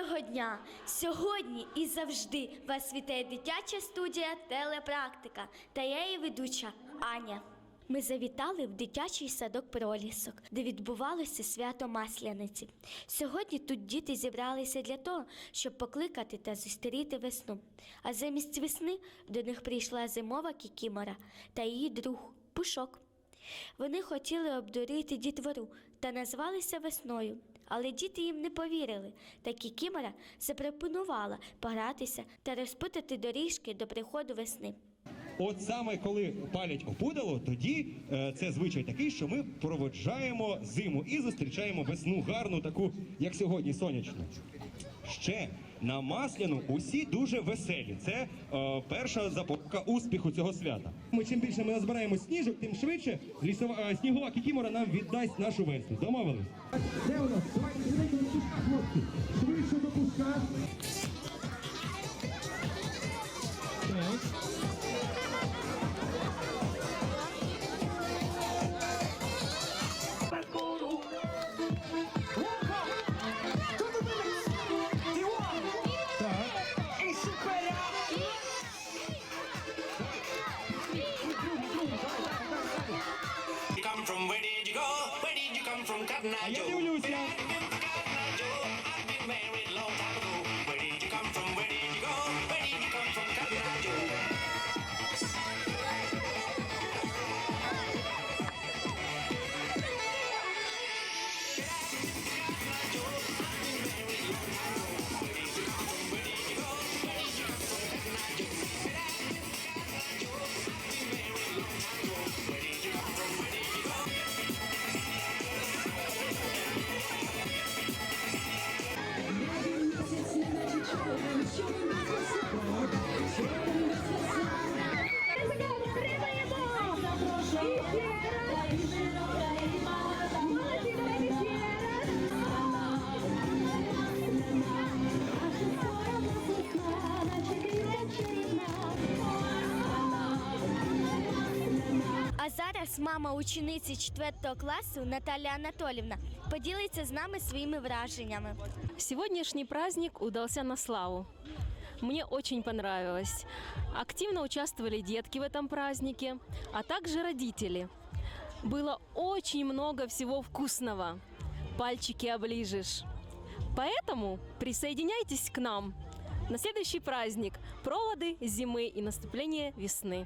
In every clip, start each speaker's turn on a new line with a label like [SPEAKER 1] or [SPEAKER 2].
[SPEAKER 1] дня! Сьогодні і завжди вас вітає дитяча студія Телепрактика та я її ведуча Аня. Ми завітали в дитячий садок пролісок, де відбувалося свято Масляниці. Сьогодні тут діти зібралися для того, щоб покликати та зустріти весну. А замість весни до них прийшла зимова кікімора та її друг Пушок. Вони хотіли обдурити дітвору та назвалися весною, але діти їм не повірили. Та Кікімора запропонувала погратися та розпитати доріжки до приходу весни.
[SPEAKER 2] От саме коли палять опудало, тоді е, це звичай такий, що ми проводжаємо зиму і зустрічаємо весну гарну, таку, як сьогодні, сонячну. Ще на масляну усі дуже веселі. Це е, перша запорука успіху цього свята. Ми чим більше ми назбираємо сніжок, тим швидше лісова е, снігова кікімора нам віддасть нашу весну. Домовились?
[SPEAKER 3] Де у нас? Давайте швиденько до куска, хлопці. Швидше до куска.
[SPEAKER 1] зараз мама учениці 4 класу Наталя Анатолівна поділиться з нами своїми враженнями.
[SPEAKER 4] Сегодняшний праздник удался на славу. Мне очень понравилось. Активно участвовали детки в этом празднике, а также родители. Было очень много всего вкусного. Пальчики оближешь. Поэтому присоединяйтесь к нам на следующий праздник проводы зимы и наступление весны.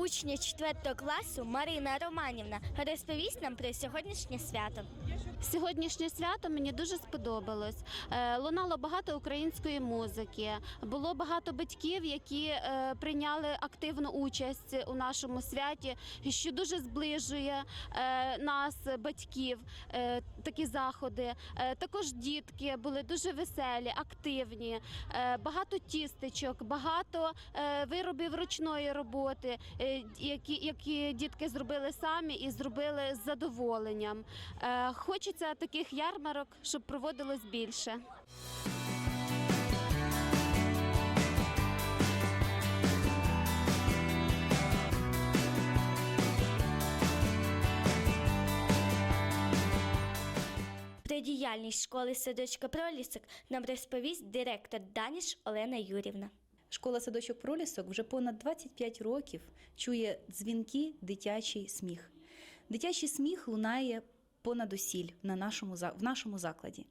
[SPEAKER 1] учня 4 класу Марина Романівна розповість нам про сьогоднішнє свято.
[SPEAKER 5] Сьогоднішнє свято мені дуже сподобалось. Е, Лунало багато української музики. Було багато батьків, які е, прийняли активну участь у нашому святі, що дуже зближує е, нас, батьків, такі заходи. Також дітки були дуже веселі, активні, багато тістечок, багато виробів ручної роботи, які, які дітки зробили самі і зробили з задоволенням. Е, Хочеться таких ярмарок, щоб проводилось більше.
[SPEAKER 1] Про діяльність школи садочка Пролісок нам розповість директор Даніш Олена Юрівна.
[SPEAKER 6] Школа садочок пролісок вже понад 25 років чує дзвінки дитячий сміх. Дитячий сміх лунає понад усіль на нашому, в нашому закладі.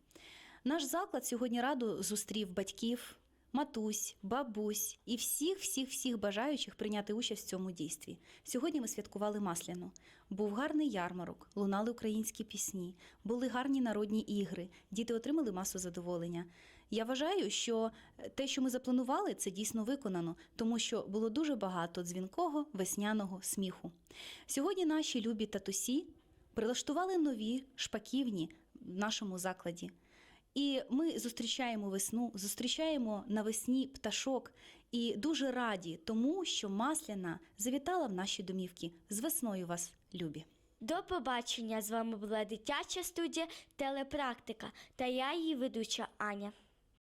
[SPEAKER 6] Наш заклад сьогодні раду зустрів батьків, матусь, бабусь і всіх, всіх, всіх бажаючих прийняти участь в цьому дійстві. Сьогодні ми святкували Масляну. Був гарний ярмарок, лунали українські пісні, були гарні народні ігри, діти отримали масу задоволення. Я вважаю, що те, що ми запланували, це дійсно виконано, тому що було дуже багато дзвінкого весняного сміху. Сьогодні наші любі татусі прилаштували нові шпаківні в нашому закладі. І ми зустрічаємо весну, зустрічаємо навесні пташок і дуже раді тому, що Масляна завітала в наші домівки. З весною вас, любі!
[SPEAKER 1] До побачення! З вами була дитяча студія Телепрактика та я її ведуча Аня.